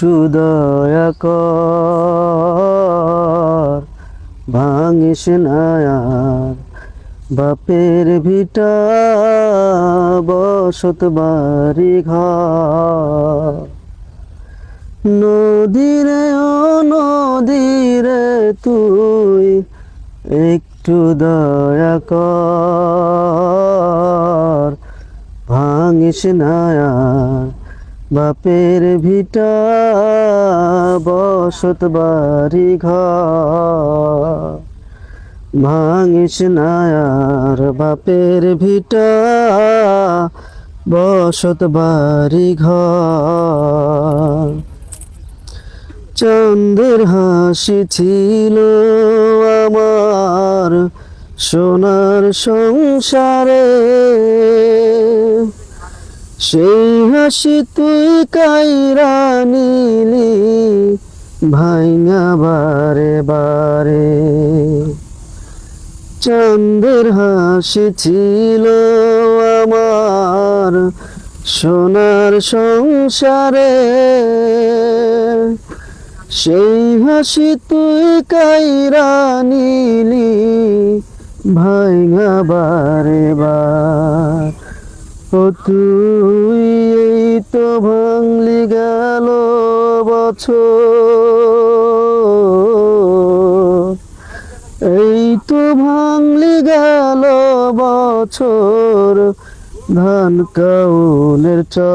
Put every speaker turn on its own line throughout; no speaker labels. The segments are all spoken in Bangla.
একটু দয়া কর, ভাঙিস না আর। বাপের ভিটা বসত বাড়ি ঘর নদীরে ও নদীরে তুই একটু দয়া কর, ভাঙিস না আর। বাপের ভিটা বসত বাড়ি ঘর। ভাঙিস না আর বাপের ভিটা বসত বাড়ি ঘর। চন্দ্রের হাসি ছিল আমার, সোনার সংসারে। সেই হাসি তুই কাইরা নিলি ভাইঙা বারে বারে। চন্দ্রের হাসি ছিল আমার সোনার সংসারে। সেই হাসি তুই কাইরা নিলি ভাইঙা বারে বার। ও তুই এই তো ভাঙলি গেল বছর। এই তো ভাঙলি গেল বছর ধান কাউনের চর।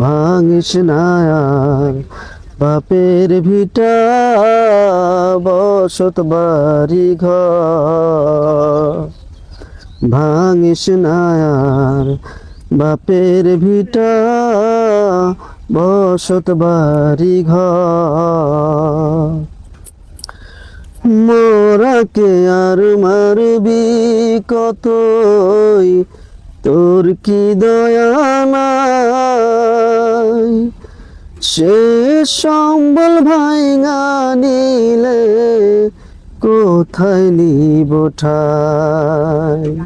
ভাঙিস না আর বাপের ভিটা, বসত বাড়ি ঘর ভাঙিস না আর। বাপের ভিটা বসত বাড়ি ঘর। মোরাকে আর মারবি কতই? তোর কি দয়া সে সম্বল ভাইঙা কোথায় নিব ঠাই?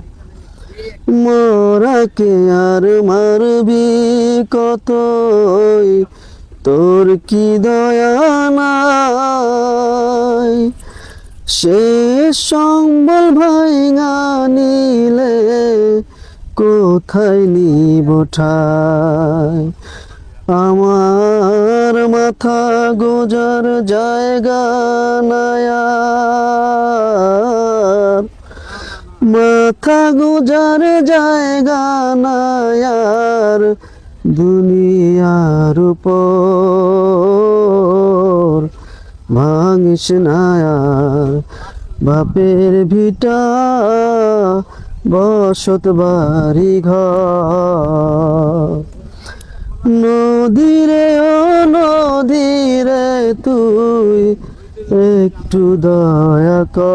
মোরাকে আর মারবি কতই? তোর কি দয়া নাই? সে সম্বল ভাইঙা নিলে কোথায় নিব আমার মাথা গোজার জায়গা নায়ার মাথা গোজার জায়গা নায়ার দুনিয়ার উপর। ভাঙিস নায়ার বাপের ভিটা, বসত বাড়ি ঘর নদীরে ও নদীরে তুই একটু দয়া কর।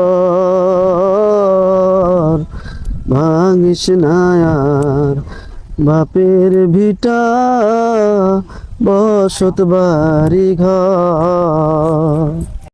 ভাঙিস নায়ার বাপের ভিটা বসত বাড়ি ঘর